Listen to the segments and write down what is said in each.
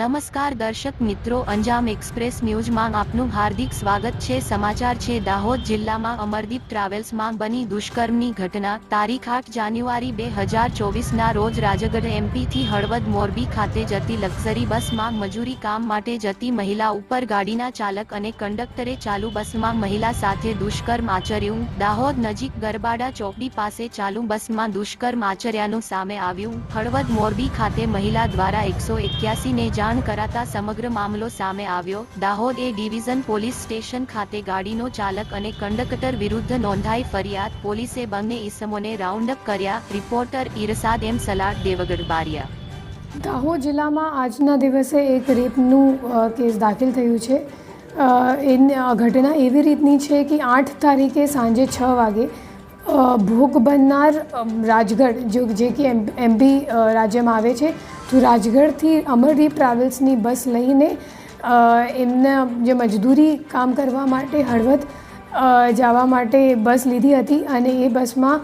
નમસ્કાર દર્શક મિત્રો, અંજામ એક્સપ્રેસ ન્યૂઝમાં આપનું હાર્દિક સ્વાગત છે. સમાચાર છે, દાહોદ જિલ્લામાં અમરદીપ ટ્રાવેલ્સમાં બની દુષ્કર્મની ઘટના. તારીખ આઠ જાન્યુઆરી બે હજાર ચોવીસના રોજ રાજગઢ એમપીથી હળવદ મોરબી ખાતે જતી લક્ઝરી બસમાં મજૂરી કામ માટે જતી મહિલા ઉપર ગાડીના ચાલક અને કંડક્ટરે ચાલુ બસમાં મહિલા સાથે દુષ્કર્મ આચર્યું. દાહોદ નજીક ગરબાડા ચોકડી પાસે ચાલુ બસમાં દુષ્કર્મ આચર્યાનું સામે આવ્યું. હળવદ મોરબી ખાતે મહિલા દ્વારા એકસો એક્યાસી ને જાણ કરાતા સમગ્ર મામલો સામે આવ્યો. Dahod A division police station ખાતે ગાડીનો ચાલક અને કંડક્ટર વિરુદ્ધ નોંધાઈ ફરિયાદ. પોલીસે બંને ઈસમોને રાઉન્ડ અપ કર્યા. Reporter Irshad M Salad Devgadh Baria. Dahod જિલ્લામાં આજના દિવસે એક રેપનું કેસ દાખલ થયું છે. એ ઘટના એવી રીતની છે કે આઠ તારીખે સાંજે છ વાગે ભોગ બનનાર રાજગઢ, જો જે કે એમ એમપી રાજ્યમાં આવે છે, તો રાજગઢથી અમરદીપ ટ્રાવેલ્સની બસ લઈને એમના જે મજદૂરી કામ કરવા માટે હળવદ જવા માટે બસ લીધી હતી અને એ બસમાં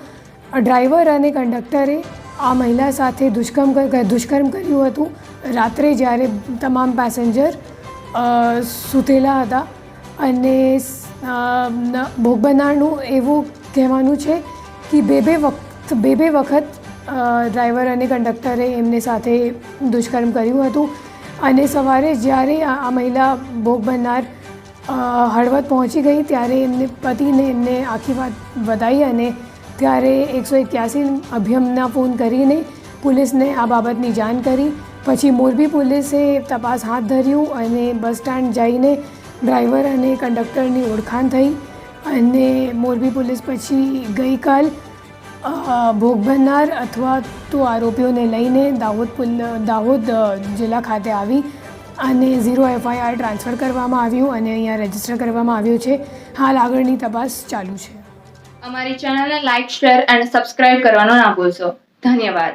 ડ્રાઈવર અને કંડક્ટરે આ મહિલા સાથે દુષ્કર્મ દુષ્કર્મ કર્યું હતું. રાત્રે જ્યારે તમામ પેસેન્જર સૂતેલા હતા અને ભોગ બનનારનું એવું કહેવાનું છે કે બે બે વખત, બે બે વખત ડ્રાઈવર અને કંડક્ટરે એમને સાથે દુષ્કર્મ કર્યું હતું. અને સવારે જ્યારે આ મહિલા ભોગ બનનાર હળવદ પહોંચી ગઈ, ત્યારે એમને પતિને એમને આખી વાત વધાઈ અને ત્યારે એકસો એક્યાસી અભિયમના ફોન કરીને પોલીસને આ બાબતની જાણ કરી. પછી મોરબી પોલીસે તપાસ હાથ ધર્યું અને બસ સ્ટેન્ડ જઈને ડ્રાઈવર અને કંડક્ટરની ઓળખાણ થઈ. અને મોરબી પોલીસ પછી ગઈકાલ ભોગ બનનાર અથવા તો આરોપીઓને લઈને દાહોદ દાહોદ જિલ્લા ખાતે આવી અને ઝીરો એફઆઈઆર ટ્રાન્સફર કરવામાં આવ્યું અને અહીંયા રજિસ્ટર કરવામાં આવ્યું છે. હાલ આગળની તપાસ ચાલુ છે. અમારી ચેનલને લાઇક શેર અને સબસ્ક્રાઇબ કરવાનો ના ભૂલશો. ધન્યવાદ.